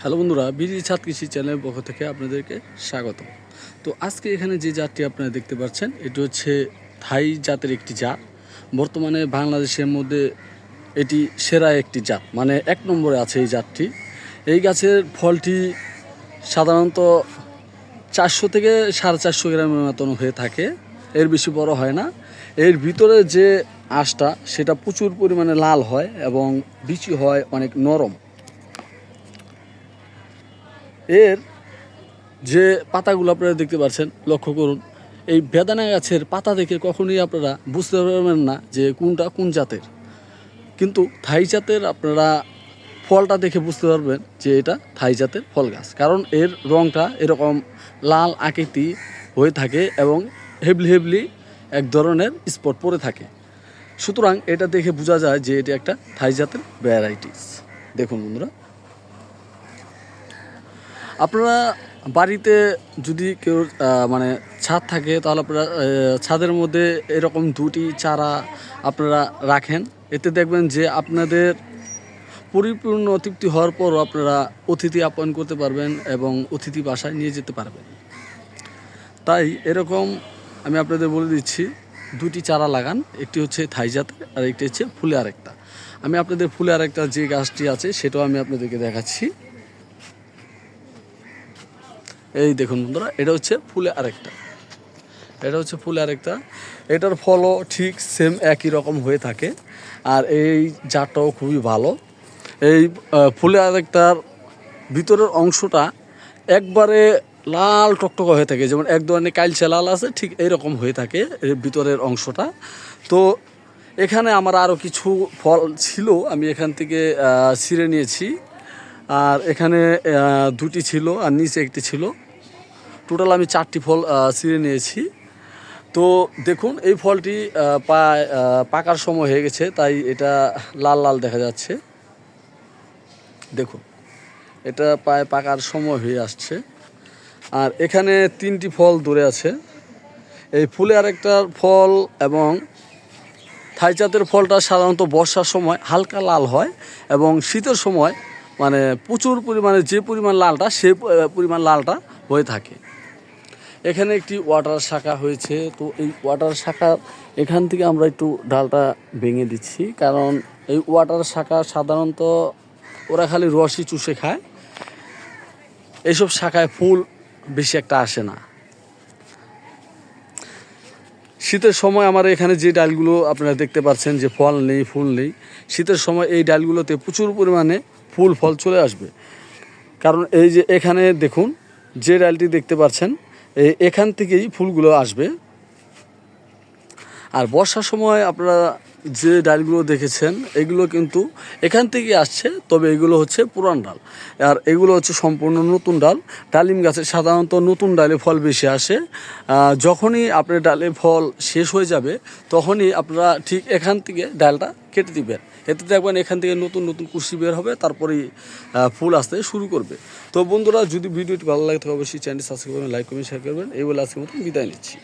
Hello বন্ধুরা, busy ছাদ কৃষি চ্যানেলের পক্ষ থেকে আপনাদেরকে স্বাগত তো আজকে এখানে যে জাতটি আপনারা দেখতে পাচ্ছেন, এটি হচ্ছে থাই জাতের একটি জাত। বর্তমানে বাংলাদেশের মধ্যে এটি সেরা একটি জাত মানে এক নম্বরে আছে এই জাতটি। এই গাছের ফলটি সাধারণত চারশো থেকে সাড়ে চারশো গ্রামের মতন হয়ে থাকে, এর বেশি বড় হয় না। এর ভিতরে যে আঁশটা, সেটা প্রচুর পরিমাণে লাল হয় এবং বিচি হয় অনেক নরম। এর যে পাতাগুলো আপনারা দেখতে পাচ্ছেন, লক্ষ্য করুন, এই বেদানা গাছের পাতা দেখে কখনোই আপনারা বুঝতে পারবেন না যে কোনটা কোন জাতের। কিন্তু থাই জাতের আপনারা ফলটা দেখে বুঝতে পারবেন যে এটা থাই জাতের ফল গাছ। কারণ এর রঙটা এরকম লাল আকৃতি হয়ে থাকে এবং হেবলি হেবলি এক ধরনের স্পট পড়ে থাকে। সুতরাং এটা দেখে বোঝা যায় যে এটি একটা থাই জাতের ভ্যারাইটিস। দেখুন বন্ধুরা আপনারা বাড়িতে যদি কেউ মানে ছাদ থাকে, তাহলে আপনারা ছাদের মধ্যে এরকম দুটি চারা আপনারা রাখেন। এতে দেখবেন যে আপনাদের পরিপূর্ণ তৃপ্তি হওয়ার পরও আপনারা অতিথি আপ্যায়ন করতে পারবেন এবং অতিথি বাসায় নিয়ে যেতে পারবেন। তাই এরকম আমি আপনাদের বলে দিচ্ছি, দুটি চারা লাগান। একটি হচ্ছে থাই জাতের আর একটি হচ্ছে ফুলে আরেকটা। আমি আপনাদের ফুলে আরেকটা যে গাছটি আছে, সেটাও আমি আপনাদেরকে দেখাচ্ছি। এই দেখুন বন্ধুরা, এটা হচ্ছে ফুলে আরেকটা। এটা হচ্ছে ফুলে আরেকটা। এটার ফলও ঠিক সেম একই রকম হয়ে থাকে। আর এই জাতটাও খুবই ভালো। এই ফুলে আরেকটার ভিতরের অংশটা একবারে লাল টকটকা হয়ে থাকে। যেমন এক ধরনের কালচে লাল আছে, ঠিক এইরকম হয়ে থাকে এর ভিতরের অংশটা। তো এখানে আমার আরও কিছু ফল ছিল, আমি এখান থেকে ছিঁড়ে নিয়েছি। আর এখানে দুটি ছিল আর নিচে একটি ছিল। টোটাল আমি চারটি ফল ছিঁড়ে নিয়েছি। তো দেখুন, এই ফলটি প্রায় পাকার সময় হয়ে গেছে, তাই এটা লাল লাল দেখা যাচ্ছে। দেখুন, এটা প্রায় পাকার সময় হয়ে আসছে। আর এখানে তিনটি ফল দূরে আছে। এই ফুলে আরেকটা ফল এবং থাই জাতের ফলটা সাধারণত বর্ষার সময় হালকা লাল হয় এবং শীতের সময় মানে প্রচুর পরিমাণে যে পরিমাণ লালটা প- পরিমাণ লালটা হয়ে থাকে। এখানে একটি ওয়াটার শাখা হয়েছে। তো এই ওয়াটার শাখা এখান থেকে আমরা একটু ডালটা ভেঙে দিচ্ছি। কারণ এই ওয়াটার শাখা সাধারণত ওরা খালি রসই চুষে খায়। এইসব শাখায় ফুল বেশি একটা আসে না। শীতের সময় আমার এখানে যে ডালগুলো আপনারা দেখতে পাচ্ছেন যে ফল নেই, ফুল নেই, শীতের সময় এই ডালগুলোতে প্রচুর পরিমাণে ফুল, ফল চলে আসবে। কারণ এই যে এখানে দেখুন, যে ডালটি দেখতে পাচ্ছেন এখান থেকেই ফুলগুলো আসবে। আর বর্ষার সময় আপনারা যে ডালগুলো দেখেছেন, এগুলো কিন্তু এখান থেকে আসছে, তবে এগুলো হচ্ছে পুরান ডাল। আর এগুলো হচ্ছে সম্পূর্ণ নতুন ডাল। ডালিম গাছে সাধারণত নতুন ডালে ফল বেশি আসে। যখনই আপনার ডালে ফল শেষ হয়ে যাবে, তখনই আপনারা ঠিক এখান থেকে ডালটা কেটে দিবেন। এতে দেখবেন এখান থেকে নতুন নতুন কুশি বের হবে, তারপরেই ফুল আসতে শুরু করবে। তো বন্ধুরা, যদি ভিডিওটি ভালো লাগে, তাহলে অবশ্যই চ্যানেল সাবস্ক্রাইব করবেন, লাইক করবেন শেয়ার করবেন। এই বলে আজকের মতো বিদায় নিচ্ছি।